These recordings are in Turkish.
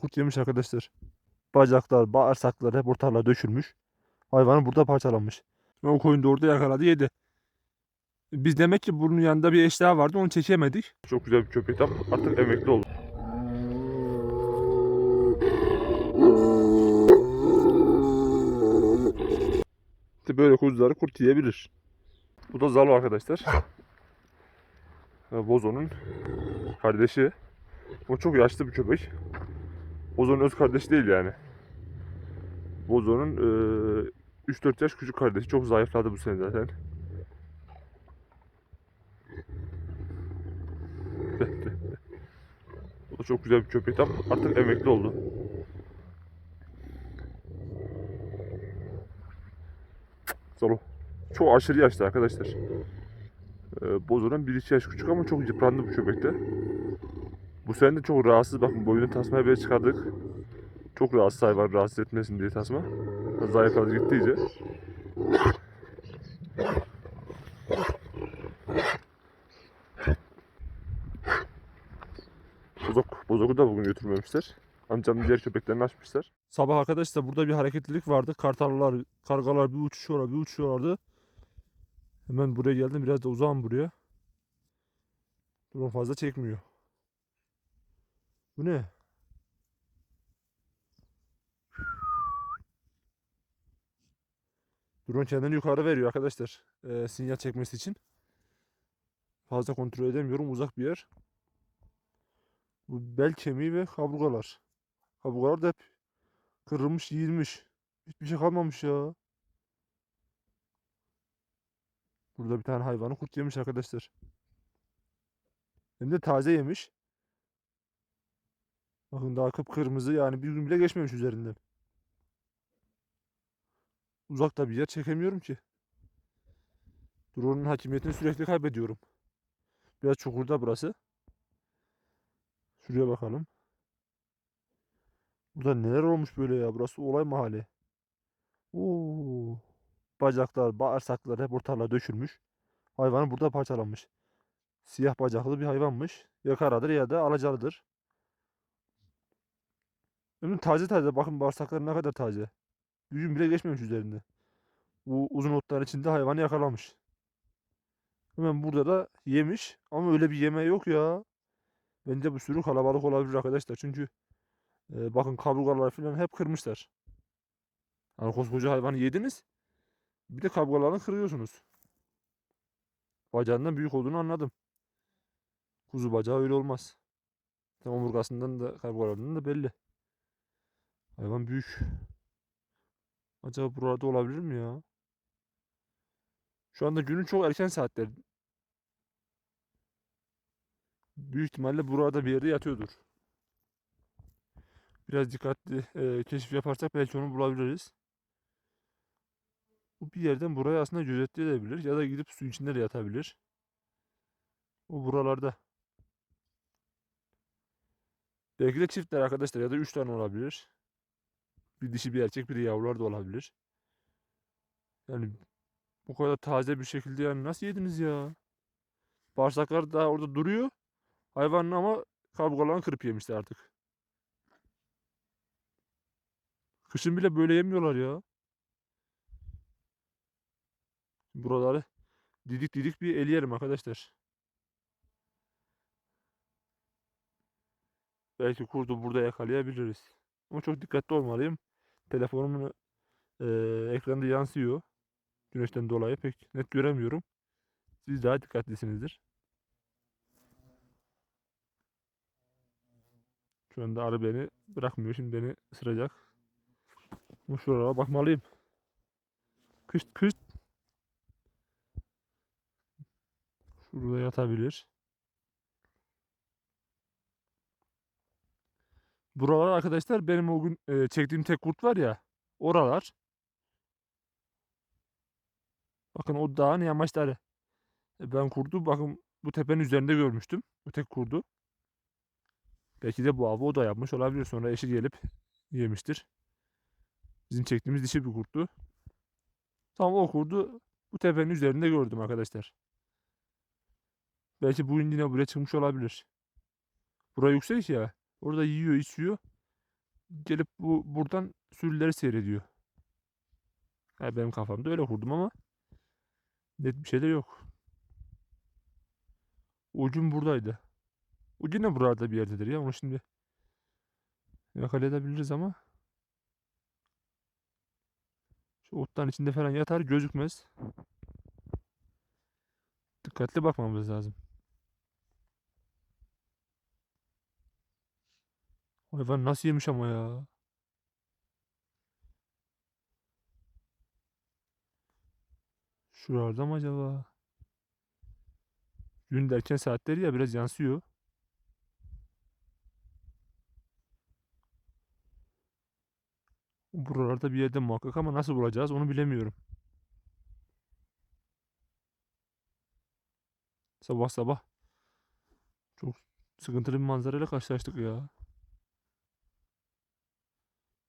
Kurt yemiş arkadaşlar. Bacaklar, bağırsaklar hep ortalığa dökülmüş. Hayvanı burada parçalanmış. O koyun da orada yakaladı yedi. Biz demek ki bunun yanında bir eşya vardı onu çekemedik. Çok güzel bir köpek tam artık emekli oldu. İşte böyle kuzuları kurt yiyebilir. Bu da Zalo arkadaşlar. Bozo'nun kardeşi. O çok yaşlı bir köpek. Bozo'nun öz kardeşi değil yani. Bozo'nun eee 3-4 yaş küçük kardeşi. Çok zayıfladı bu sene zaten. Bu da çok güzel bir köpek artık emekli oldu. Zalo. Çok aşırı yaşlı arkadaşlar. Ee, Bozo'dan 1-2 yaş küçük ama çok yıprandı bu köpekte. Bu sene de çok rahatsız. Bakın boyunu tasmaya bile çıkardık. Çok rahatsız hayvan rahatsız etmesin diye tasma. Zayıfladı gitti iyice. Bozok, Bozok'u da bugün götürmemişler. Amcamın diğer köpeklerini açmışlar. Sabah arkadaşlar burada bir hareketlilik vardı. Kartallar, kargalar bir uçuşuyorlar, bir uçuşuyorlardı. Hemen buraya geldim. Biraz da uzağım buraya. Drone fazla çekmiyor. Bu ne? Drone kendini yukarı veriyor arkadaşlar. Ee, sinyal çekmesi için. Fazla kontrol edemiyorum. Uzak bir yer. Bu bel kemiği ve kaburgalar. Kaburgalar da hep kırılmış, yiyilmiş. Hiçbir şey kalmamış ya. Burada bir tane hayvanı kurt yemiş arkadaşlar. Hem de taze yemiş. Bakın daha kıpkırmızı yani bir gün bile geçmemiş üzerinden. Uzakta bir yer çekemiyorum ki. Drone'un hakimiyetini sürekli kaybediyorum. Biraz çukurda burası. Şuraya bakalım. Burada neler olmuş böyle ya? Burası olay mahalli. Oo. Bacaklar, bağırsaklar hep ortalığa dökülmüş. Hayvanı burada parçalanmış. Siyah bacaklı bir hayvanmış. Ya karadır ya da alacalıdır. Önüm taze taze. Bakın bağırsakları ne kadar taze. Gün bile geçmemiş üzerinde. Bu uzun otların içinde hayvanı yakalamış. Hemen burada da yemiş. Ama öyle bir yeme yok ya. Bence bu sürü kalabalık olabilir arkadaşlar. Çünkü e, bakın kaburgalar falan hep kırmışlar. Hani koskoca hayvanı yediniz. Bir de kaburgalarını kırıyorsunuz. Bacağından büyük olduğunu anladım. Kuzu bacağı öyle olmaz. Tam omurgasından da kaburgalarından da belli. Hayvan büyük. Acaba burada olabilir mi ya? Şu anda günün çok erken saatleri. Büyük ihtimalle burada bir yerde yatıyordur. Biraz dikkatli e, keşif yaparsak belki onu bulabiliriz. Bu bir yerden buraya aslında gözetleyebilir ya da gidip suyun içinde de yatabilir. O buralarda. Belki de çiftler arkadaşlar ya da 3 tane olabilir. Bir dişi bir erkek bir de yavrular da olabilir. Yani bu kadar taze bir şekilde yani nasıl yediniz ya? Bağırsaklar daha orada duruyor. Hayvanın ama kaburgalarını kırıp yemişler artık. Kışın bile böyle yemiyorlar ya. Buraları didik didik bir eleyelim arkadaşlar. Belki kurdu burada yakalayabiliriz. Ama çok dikkatli olmalıyım. Telefonumun eee ekranda yansıyor. Güneşten dolayı pek net göremiyorum. Siz daha dikkatlisinizdir. Şu anda arı beni bırakmıyor. Şimdi beni ısıracak. Ama şuralara bakmalıyım. Kış kış. Şurada yatabilir. Buralar arkadaşlar benim o gün e, çektiğim tek kurt var ya. Oralar. Bakın o dağın yamaçları. E, ben kurdu bakın bu tepenin üzerinde görmüştüm. Bu tek kurdu. Belki de bu avı o da yapmış olabilir. Sonra eşi gelip yemiştir. Bizim çektiğimiz dişi bir kurttu. Tam o kurdu bu tepenin üzerinde gördüm arkadaşlar. Belki bu yine buraya çıkmış olabilir. Burası yüksek ya. Orada yiyor, içiyor. gelip bu buradan sürüleri seyrediyor. Ha, benim kafamda öyle kurdum ama net bir şey de yok. Ucum buradaydı. Ucu ne burada bir yerdedir ya. Onu şimdi yakalayabiliriz ama şu otların içinde falan yatar gözükmez. Dikkatli bakmamız lazım. Hayvan nasıl yemiş ama ya. Şuralarda mı acaba? Gün derken saatleri ya biraz yansıyor. Buralarda bir yerde muhakkak ama nasıl bulacağız onu bilemiyorum. Sabah sabah çok sıkıntılı bir manzarayla karşılaştık ya.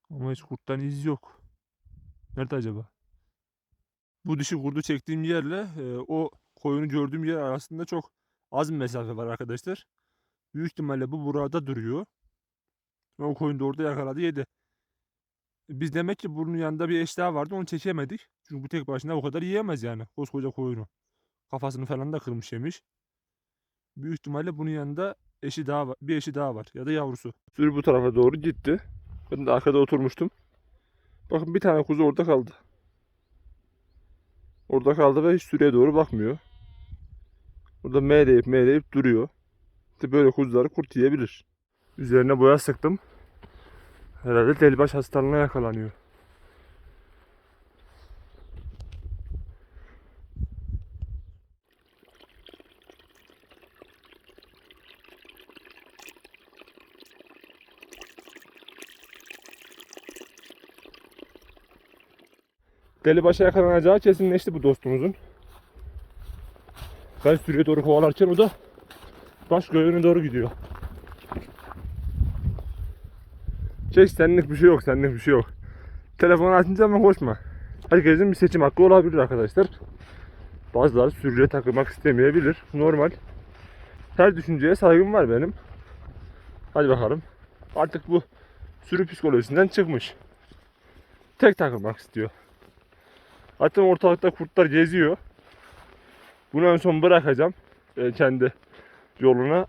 Ama hiç kurttan iz yok. Nerede acaba? Bu dişi kurdu çektiğim yerle e, o koyunu gördüğüm yer arasında çok az bir mesafe var arkadaşlar. Büyük ihtimalle bu burada duruyor. O koyun da orada yakaladı yedi. Biz demek ki bunun yanında bir eş daha vardı onu çekemedik. Çünkü bu tek başına o kadar yiyemez yani koskoca koyunu. Kafasını falan da kırmış yemiş. Büyük ihtimalle bunun yanında eşi daha var, bir eşi daha var ya da yavrusu. Sürü bu tarafa doğru gitti. Ben de arkada oturmuştum. Bakın bir tane kuzu orada kaldı. Orada kaldı ve hiç sürüye doğru bakmıyor. Burada meğleyip meğleyip duruyor. İşte böyle kuzuları kurt yiyebilir. Üzerine boya sıktım. Herhalde delibaş hastalığına yakalanıyor. Delibaşa yakalanacağı kesinleşti bu dostumuzun. Ben sürüye doğru kovalarken o da baş göğüne doğru gidiyor. Çek senlik bir şey yok, senlik bir şey yok. Telefonu açınca hemen koşma. Herkesin bir seçim hakkı olabilir arkadaşlar. Bazıları sürüye takılmak istemeyebilir. Normal. Her düşünceye saygım var benim. Hadi bakalım. Artık bu sürü psikolojisinden çıkmış. Tek takılmak istiyor. Zaten ortalıkta kurtlar geziyor. Bunu en son bırakacağım. e, kendi yoluna.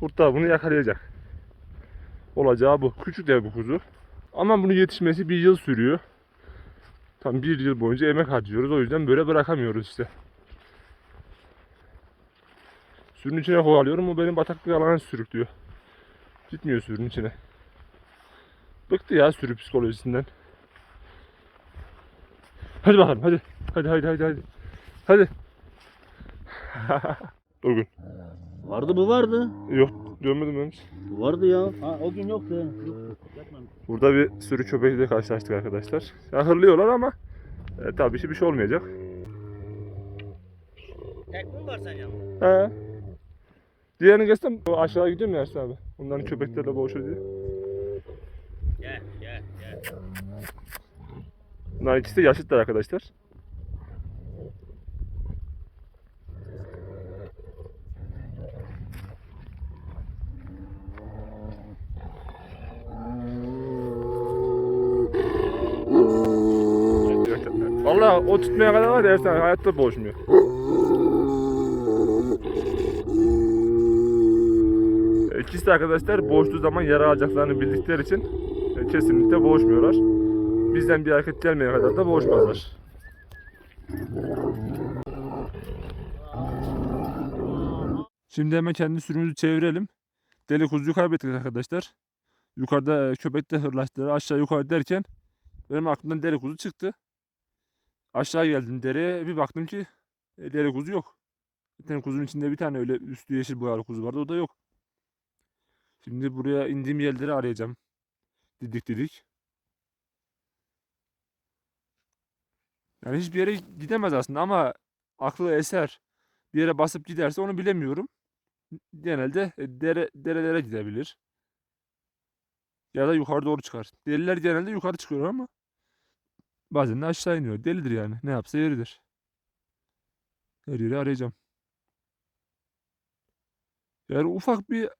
Kurtlar bunu yakalayacak. Olacağı bu. Küçük de bu kuzu. Ama bunu yetişmesi bir yıl sürüyor. Tam bir yıl boyunca emek harcıyoruz. O yüzden böyle bırakamıyoruz işte. Sürünün içine kovalıyorum. O benim bataklık alana sürüklüyor. Gitmiyor sürünün içine. Bıktı ya sürü psikolojisinden. Hadi bakalım hadi. Hadi hadi hadi hadi. Hadi. Durgun. Vardı bu vardı. Yok görmedim ben hiç. Bu vardı ya. Ha o gün yoktu. Yok. Burada bir sürü köpekle karşılaştık arkadaşlar. Ya hırlıyorlar ama e, tabii ki bir şey olmayacak. Tek mi var sen ya? He. Diğerini geçsem o aşağı gidiyorum ya Ersin abi. Onların köpeklerle boğuşuyor diye. Gel gel gel. Bunlar ikisi de yaşıtlar arkadaşlar. Valla o tutmaya kadar var ya hayatta boğuşmuyor. İkisi de arkadaşlar boğuştuğu zaman yara alacaklarını bildikleri için e, kesinlikle boğuşmuyorlar. Bizden bir hareket gelmeye kadar da boğuşmazlar. Şimdi hemen kendi sürümümüzü çevirelim. Deli kuzuyu kaybettik arkadaşlar. Yukarıda köpek de hırlaştı. Aşağı yukarı derken benim aklımdan deli kuzu çıktı. Aşağı geldim dereye bir baktım ki e, kuzu yok. Zaten kuzunun içinde bir tane öyle üstü yeşil boyalı kuzu vardı o da yok. Şimdi buraya indiğim yerleri arayacağım. Didik didik. Yani hiçbir yere gidemez aslında ama aklı eser. Bir yere basıp giderse onu bilemiyorum. Genelde e, dere, derelere gidebilir. Ya da yukarı doğru çıkar. Deliler genelde yukarı çıkıyor ama bazen de aşağı iniyor. Delidir yani. Ne yapsa yeridir. Her yeri arayacağım. Yani ufak bir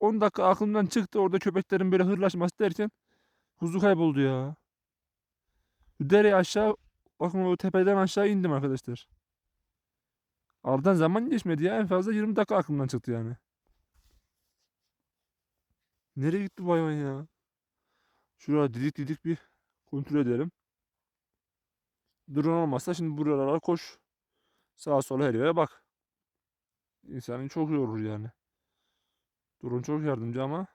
10 dakika aklımdan çıktı. Orada köpeklerin böyle hırlaşması derken kuzu kayboldu ya. Şu dereye aşağı bakın o tepeden aşağı indim arkadaşlar. Aradan zaman geçmedi ya. En fazla 20 dakika aklımdan çıktı yani. Nereye gitti bu hayvan ya? Şuraya didik didik bir kontrol edelim. Drone olmazsa şimdi buralara koş. Sağa sola her yere bak. İnsanı çok yorur yani. Drone çok yardımcı ama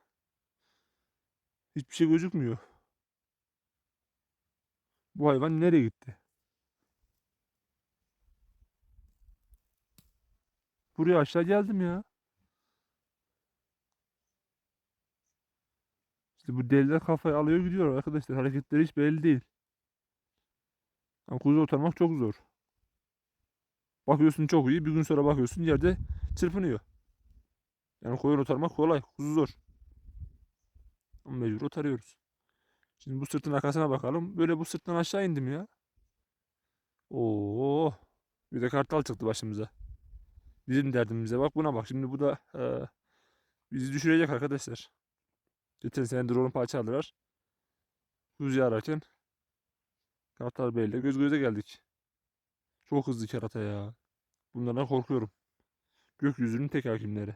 hiçbir şey gözükmüyor. Bu hayvan nereye gitti? Buraya aşağı geldim ya. İşte bu deliler kafayı alıyor gidiyor arkadaşlar. Hareketleri hiç belli değil. Ama kuzu oturmak çok zor. Bakıyorsun çok iyi. Bir gün sonra bakıyorsun yerde çırpınıyor. Yani koyun otarmak kolay. Kuzu zor. Ama mecbur otarıyoruz. Şimdi bu sırtın arkasına bakalım. Böyle bu sırttan aşağı indim ya. Oo. Bir de kartal çıktı başımıza. Bizim derdimize bak buna bak. Şimdi bu da eee, bizi düşürecek arkadaşlar. Geçen sene drone parçaladılar. Kuzuyu ararken Kartal Bey'le göz göze geldik. Çok hızlı kerata ya. Bunlardan korkuyorum. Gökyüzünün tek hakimleri.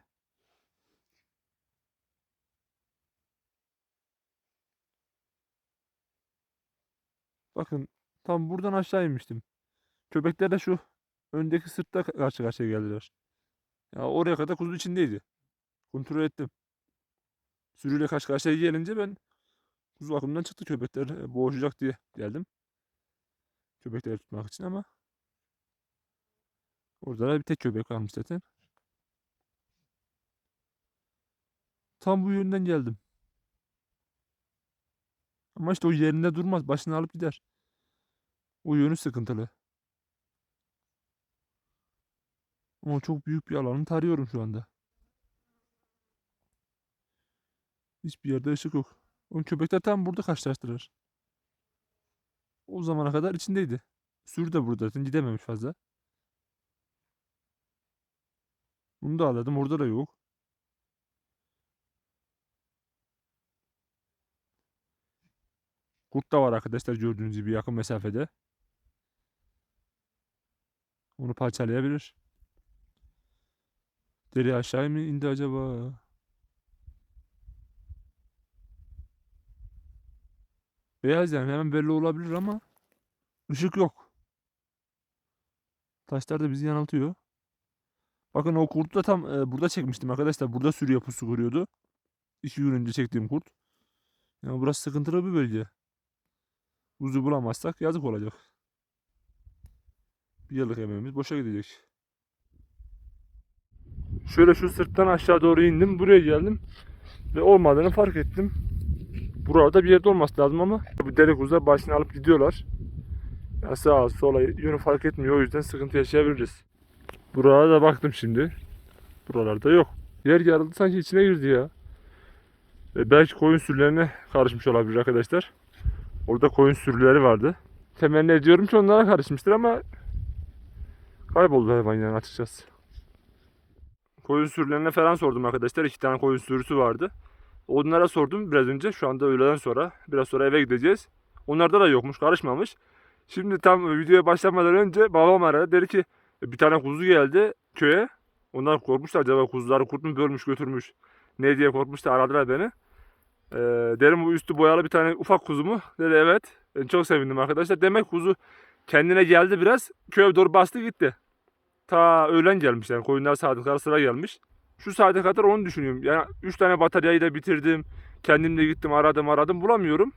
Bakın tam buradan aşağı inmiştim. Köpekler de şu öndeki sırtta ka- karşı karşıya geldiler. Ya oraya kadar kuzu içindeydi. Kontrol ettim. Sürüyle karşı karşıya gelince ben kuzu aklımdan çıktı köpekler e, boğuşacak diye geldim. Köpekleri tutmak için ama orada da bir tek köpek kalmış zaten. Tam bu yönden geldim. Ama işte o yerinde durmaz. Başını alıp gider. O yönü sıkıntılı. Ama çok büyük bir alanı tarıyorum şu anda. Hiçbir yerde ışık yok. O köpekler tam burada karşılaştılar. O zamana kadar içindeydi. Sürü de burada zaten gidememiş fazla. Bunu da aladım. Orada da yok. Kurt da var arkadaşlar gördüğünüz gibi yakın mesafede. Onu parçalayabilir. Deri aşağı mı indi acaba? Beyaz yani hemen belli olabilir ama ışık yok. Taşlar da bizi yanıltıyor. Bakın o kurtu da tam e, burada çekmiştim arkadaşlar. Burada sürü pusu kuruyordu. İki gün önce çektiğim kurt. Yani burası sıkıntılı bir bölge. Kuzu bulamazsak yazık olacak. Bir yıllık emeğimiz boşa gidecek. Şöyle şu sırttan aşağı doğru indim. Buraya geldim. Ve olmadığını fark ettim. Burada bir yerde olması lazım ama bu deli kuzular başını alıp gidiyorlar. Ya sağa sola yönü fark etmiyor. O yüzden sıkıntı yaşayabiliriz. Buralara da baktım şimdi. Buralarda yok. Yer yarıldı sanki içine girdi ya. E belki koyun sürülerine karışmış olabilir arkadaşlar. Orada koyun sürüleri vardı. Temenni ediyorum ki onlara karışmıştır ama kayboldu hayvan yani açıkçası. Koyun sürülerine falan sordum arkadaşlar. İki tane koyun sürüsü vardı. Onlara sordum biraz önce. Şu anda öğleden sonra. Biraz sonra eve gideceğiz. Onlarda da yokmuş. Karışmamış. Şimdi tam videoya başlamadan önce babam aradı. Dedi ki bir tane kuzu geldi köye. Onlar korkmuşlar. Acaba kuzuları kurt mu bölmüş götürmüş. Ne diye korkmuşlar aradılar beni. Ee, derim bu üstü boyalı bir tane ufak kuzu mu? Dedi evet. Ben çok sevindim arkadaşlar. Demek kuzu kendine geldi biraz. Köye doğru bastı gitti. Ta öğlen gelmiş yani koyunlar sadıklar sıra gelmiş. Şu saate kadar onu düşünüyorum. Yani 3 tane bataryayı da bitirdim. Kendim de gittim aradım aradım bulamıyorum.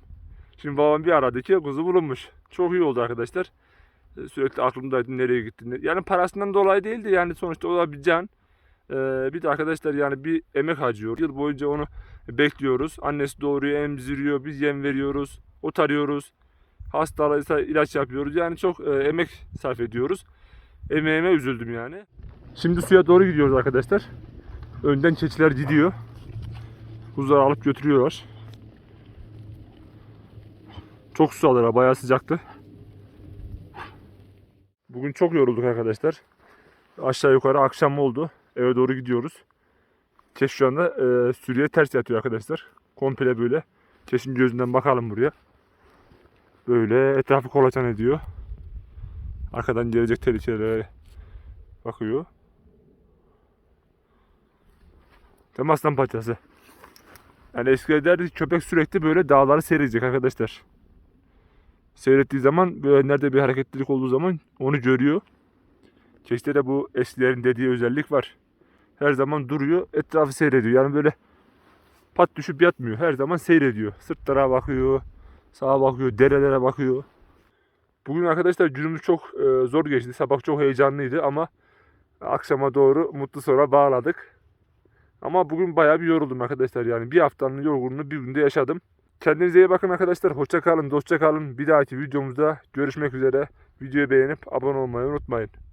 Şimdi babam bir aradı ki kuzu bulunmuş. Çok iyi oldu arkadaşlar. Ee, Sürekli aklımdaydı nereye gitti. Yani parasından dolayı değildi yani sonuçta o da bir can. Ee, bir de arkadaşlar yani bir emek harcıyor. Yıl boyunca onu bekliyoruz. Annesi doğuruyor, emziriyor, biz yem veriyoruz, otarıyoruz. Hastalıysa ilaç yapıyoruz. Yani çok e, emek sarf ediyoruz. Emeğime üzüldüm yani. Şimdi suya doğru gidiyoruz arkadaşlar. Önden keçiler gidiyor. Kuzuları alıp götürüyorlar. Çok susadılar, bayağı sıcaktı. Bugün çok yorulduk arkadaşlar. Aşağı yukarı akşam oldu. Eve doğru gidiyoruz. Keş şu anda e, sürüye ters yatıyor arkadaşlar. Komple böyle. Keşin gözünden bakalım buraya. Böyle etrafı kolaçan ediyor. Arkadan gelecek tehlikelere bakıyor. Tam aslan. Yani eskiden derdik köpek sürekli böyle dağları seyredecek arkadaşlar. Seyrettiği zaman böyle nerede bir hareketlilik olduğu zaman onu görüyor. Keşte de bu eskilerin dediği özellik var. Her zaman duruyor, etrafı seyrediyor. Yani böyle pat düşüp yatmıyor. Her zaman seyrediyor. Sırtlara bakıyor, sağa bakıyor, derelere bakıyor. Bugün arkadaşlar günümüz çok e, zor geçti. Sabah çok heyecanlıydı ama akşama doğru mutlu sonra bağladık. Ama bugün bayağı bir yoruldum arkadaşlar yani. Bir haftanın yorgunluğunu bir günde yaşadım. Kendinize iyi bakın arkadaşlar. Hoşça kalın, dostça kalın. Bir dahaki videomuzda görüşmek üzere. Videoyu beğenip abone olmayı unutmayın.